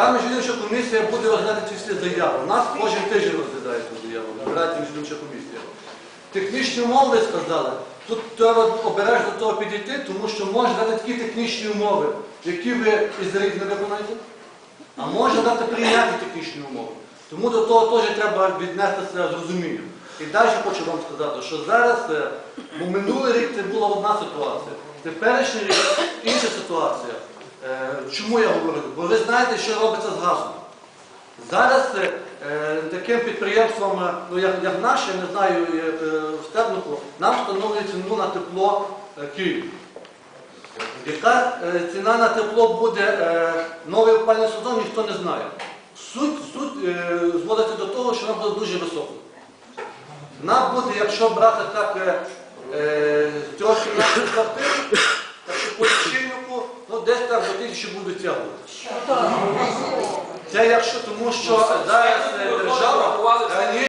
Там міжвідомча комісія буде розглядати ці всі заяви. У нас кожен тиждень розглядає цю заяву, вибирається міжвідомча комісія. Технічні умови сказали, тут треба обережно до того підійти, тому що може дати такі технічні умови, які ви і за рік не виконаєте, а може дати прийняти технічні умови. Тому до того теж треба віднестися з розумінням. І далі хочу вам сказати, що зараз, е, бо минулий рік це була одна ситуація, теперішній рік інша ситуація. Е, Чому я говорю? Бо ви знаєте, що робиться з газом. Зараз е, таким підприємством, е, ну як, як наше, не знаю, в Стебнику, нам встановлюють ціну на тепло Київ. Яка ціна на тепло буде новий опальний сезон, ніхто не знає. Суть, суть зводиться до того, що вона буде дуже висока. Вона буде, якщо брати так трьох квартир, так що по лічильнику, ну десь там до тисячі будуть тягнути. Це якщо, тому що зараз е,